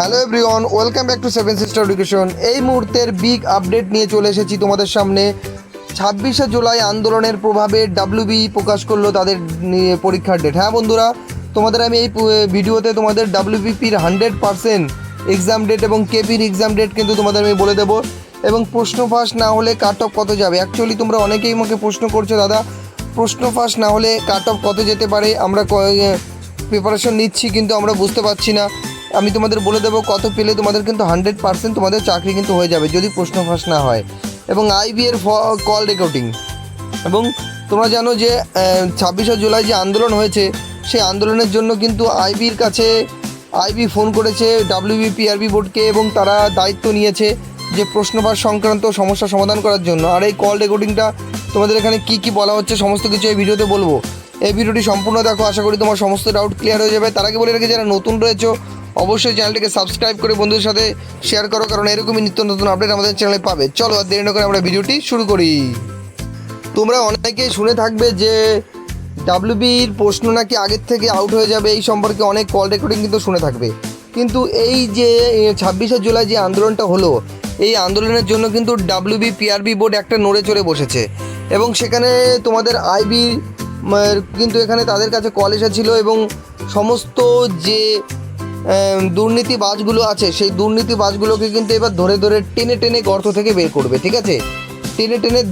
Hello everyone welcome back to seven sister education এই মুহূর্তের big update নিয়ে চলে এসেছি তোমাদের সামনে। ছাব্বিশে জুলাই আন্দোলনের প্রভাবে ডাব্লিউবি প্রকাশ করল তাদের, নিয়ে পরীক্ষার ডেট হ্যাঁ বন্ধুরা, তোমাদের আমি এই ভিডিওতে তোমাদের ডাব্লিউবিপির হান্ড্রেড পার্সেন্ট এক্সাম ডেট এবং কেপির এক্সাম ডেট কিন্তু তোমাদের আমি বলে দেবো। এবং প্রশ্ন ফাঁস না হলে কাট অফ কত যাবে? অ্যাকচুয়ালি তোমরা অনেকেই আমাকে প্রশ্ন করছ, দাদা। প্রশ্ন ফাঁস না হলে কাট অফ কত যেতে পারে? আমরা প্রিপারেশন নিচ্ছি কিন্তু আমরা বুঝতে পারছি না। আমি তোমাদের বলে দেবো কত পেলে তোমাদের কিন্তু হান্ড্রেড পার্সেন্ট তোমাদের চাকরি কিন্তু হয়ে যাবে যদি প্রশ্ন ফাঁস না হয়। এবং আইবি এর কল রেকর্ডিং এবং তোমরা জানো যে ছাব্বিশে জুলাই যে আন্দোলন হয়েছে, সেই আন্দোলনের জন্য কিন্তু আইবির কাছে আইবি ফোন করেছে ডাব্লিউবি পিআরবি বোর্ডকে এবং তারা দায়িত্ব নিয়েছে যে প্রশ্নপাত সংক্রান্ত সমস্যা সমাধান করার জন্য। আর এই কল রেকর্ডিংটা তোমাদের এখানে কি কি বলা হচ্ছে সমস্ত কিছু এই ভিডিওতে বলব। এই ভিডিওটি সম্পূর্ণ দেখো, আশা করি তোমার সমস্ত ডাউট ক্লিয়ার হয়ে যাবে। তার আগে বলে রেখে, যারা নতুন রয়েছে অবশ্যই চ্যানেলটিকে সাবস্ক্রাইব করে বন্ধুদের সাথে শেয়ার করো, কারণ এরকমই নিত্য নতুন আপডেট আমাদের চ্যানেলে পাবে। চলো আর দেরি না করে আমরা ভিডিওটি শুরু করি। তোমরা অনেকেই শুনে থাকবে যে ডাব্লিউবির প্রশ্ন নাকি আগের থেকে আউট হয়ে যাবে, এই সম্পর্কে অনেক কল রেকর্ডিং কিন্তু শুনে থাকবে। কিন্তু এই যে ছাব্বিশে জুলাই যে আন্দোলনটা হলো, এই আন্দোলনের জন্য কিন্তু ডাব্লিউবি পিআরবি বোর্ড একটা নড়ে চড়ে বসেছে। এবং সেখানে তোমাদের আইবি কিন্তু এখানে তাদের কাছে কল এসেছিল এবং সমস্ত যে আহ, দুর্নীতিবাজগুলো আছে সেই দুর্নীতিবাজগুলোকে কিন্তু এবার ধরে ধরে টেনে টেনে গর্ত থেকে বের করবে ঠিক আছে? টেনে টেনে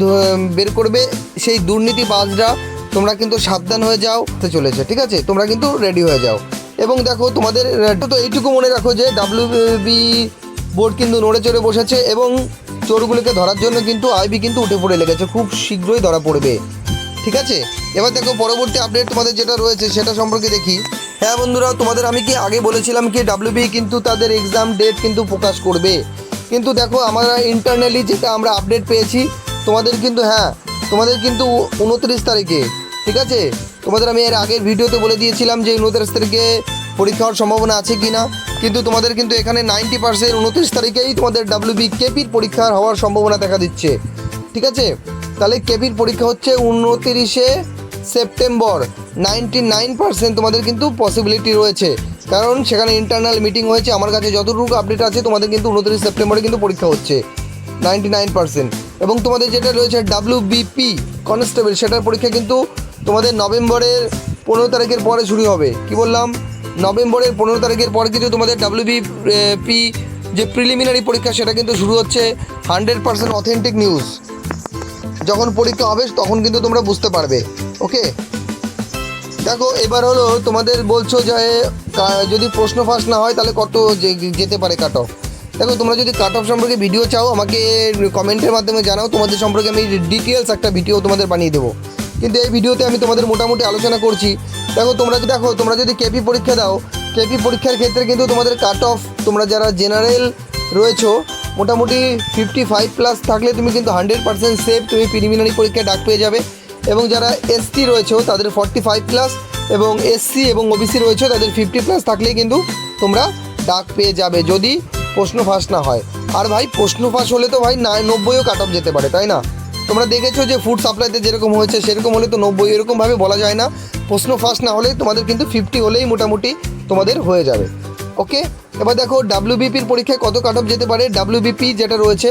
বের করবে সেই দুর্নীতিবাজরা। তোমরা কিন্তু সাবধান হয়ে যাও চলেছে ঠিক আছে? তোমরা কিন্তু রেডি হয়ে যাও। এবং দেখো তোমাদের তো এইটুকু মনে রাখো যে ডাব্লিউ বি বোর্ড কিন্তু নড়ে চড়ে বসেছে এবং চোরগুলোকে ধরার জন্য কিন্তু আইবি কিন্তু উঠে পড়ে লেগেছে খুব শীঘ্রই ধরা পড়বে ঠিক আছে? এবার দেখো পরবর্তী আপডেট তোমাদের যেটা রয়েছে সেটা সম্পর্কে দেখি। হ্যাঁ বন্ধুরা, তোমাদের আমি কি আগে বলেছিলাম কি ডাব্লিউবি কিন্তু তাদের এক্সাম ডেট কিন্তু প্রকাশ করবে? কিন্তু দেখো, আমরা ইন্টারনালি যেটা আমরা আপডেট পেয়েছি, তোমাদের কিন্তু হ্যাঁ তোমাদের কিন্তু উনত্রিশ তারিখে, ঠিক আছে? তোমাদের আমি এর আগের ভিডিওতে বলে দিয়েছিলাম যে উনত্রিশ তারিখে পরীক্ষা হওয়ার সম্ভাবনা আছে কি না কিন্তু তোমাদের কিন্তু এখানে নাইনটি পার্সেন্ট উনত্রিশ তারিখেই তোমাদের ডাব্লিউবি কেপির পরীক্ষা হওয়ার সম্ভাবনা দেখা দিচ্ছে, ঠিক আছে? তাহলে কেপির পরীক্ষা হচ্ছে উনতিরিশে সেপ্টেম্বর। নাইনটি নাইন পার্সেন্ট তোমাদের কিন্তু পসিবিলিটি রয়েছে। কারণ সেখানে ইন্টারনাল মিটিং হয়েছে। আমার কাছে যতটুকু আপডেট আছে, তোমাদের কিন্তু উনত্রিশ সেপ্টেম্বরে কিন্তু পরীক্ষা হচ্ছে। নাইনটি নাইন পার্সেন্ট এবং তোমাদের যেটা রয়েছে ডাব্লিউ বিপি কনস্টেবল সেটার পরীক্ষা কিন্তু তোমাদের নভেম্বরের পনেরো তারিখের পরে শুরু হবে। কি বললাম? নভেম্বরের পনেরো তারিখের পর কিন্তু তোমাদের ডাব্লিউবি পি যে প্রিলিমিনারি পরীক্ষা, সেটা কিন্তু শুরু হচ্ছে। হান্ড্রেড পার্সেন্ট অথেন্টিক নিউজ যখন পরীক্ষা হবে, তখন কিন্তু তোমরা বুঝতে পারবে। ওকে দেখো, এবার হলো তোমাদের বলছো যে যদি প্রশ্ন ফাঁস না হয়, তাহলে কত যেতে পারে কাট অফ দেখো, তোমরা যদি কাট অফ সম্পর্কে ভিডিও চাও, আমাকে কমেন্টের মাধ্যমে জানাও, তোমাদের সম্পর্কে আমি ডিটেলস একটা ভিডিও তোমাদের বানিয়ে দেবো। কিন্তু এই ভিডিওতে আমি তোমাদের মোটামুটি আলোচনা করছি। দেখো, তোমরা দেখো, তোমরা যদি কেপি পরীক্ষা দাও কেপি পরীক্ষার ক্ষেত্রে কিন্তু তোমাদের কাট অফ তোমরা যারা জেনারেল রয়েছো মোটামুটি ফিফটি ফাইভ প্লাস থাকলে তুমি কিন্তু হান্ড্রেড পার্সেন্ট সেফ তুমি প্রিলিমিনারি পরীক্ষায় ডাক পেয়ে যাবে। এবং যারা এসটি রয়েছে, তাদের ফর্টি ফাইভ প্লাস এবং এসসি এবং ওবিসি রয়েছে, তাদের ফিফটি প্লাস থাকলেই কিন্তু তোমরা ডাক পেয়ে যাবে, যদি প্রশ্ন ফাঁস না হয়। আর ভাই, প্রশ্ন ফাঁস হলে তো ভাই নব্বইও কাট অফ যেতে পারে, তাই না? তোমরা দেখেছ যে ফুড সাপ্লাইতে যেরকম হয়েছে, সেরকম হলে তো নব্বই এরকমভাবে বলা যায় না। প্রশ্ন ফাঁস না হলে তোমাদের কিন্তু ফিফটি হলেই মোটামুটি তোমাদের হয়ে যাবে। ওকে এবার দেখো ডাব্লিউবিপির পরীক্ষায় কত কাট অফ যেতে পারে? ডাব্লিউবিপি যেটা রয়েছে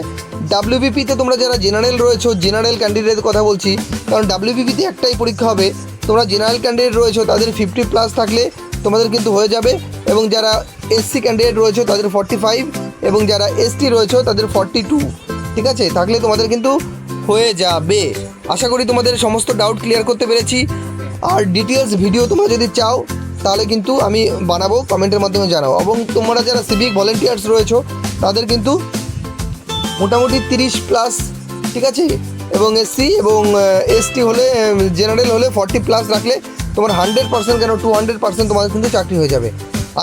ডাব্লিউবিপিতে তোমরা যারা জেনারেল রয়েছো জেনারেল ক্যান্ডিডেটের কথা বলছি, কারণ ডাব্লিউবিপিতে একটাই পরীক্ষা হবে, তোমরা জেনারেল ক্যান্ডিডেট রয়েছো, তাদের ফিফটি প্লাস থাকলে তোমাদের কিন্তু হয়ে যাবে, এবং যারা এসসি ক্যান্ডিডেট রয়েছে, তাদের ফর্টি ফাইভ এবং যারা এসটি রয়েছে, তাদের ফর্টি টু ঠিক আছে? থাকলে তোমাদের কিন্তু হয়ে যাবে। আশা করি তোমাদের সমস্ত ডাউট ক্লিয়ার করতে পেরেছি। আর ডিটেলস ভিডিও তোমরা যদি চাও তাহলে কিন্তু আমি বানাবো, কমেন্টের মাধ্যমে জানাও এবং তোমরা যারা সিভিক ভলেন্টিয়ার্স রয়েছো, তাদের কিন্তু মোটামুটি তিরিশ প্লাস ঠিক আছে? এবং এসসি এবং এসটি হলে জেনারেল হলে ফর্টি প্লাস রাখলে তোমার হান্ড্রেড পার্সেন্ট কেন টু হান্ড্রেড পার্সেন্ট তোমাদের কিন্তু চাকরি হয়ে যাবে।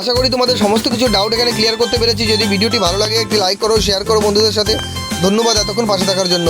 আশা করি তোমাদের সমস্ত কিছু ডাউট এখানে ক্লিয়ার করতে পেরেছি। যদি ভিডিওটি ভালো লাগে, একটি লাইক করো শেয়ার করো বন্ধুদের সাথে। ধন্যবাদ এতক্ষণ পাশে থাকার জন্য।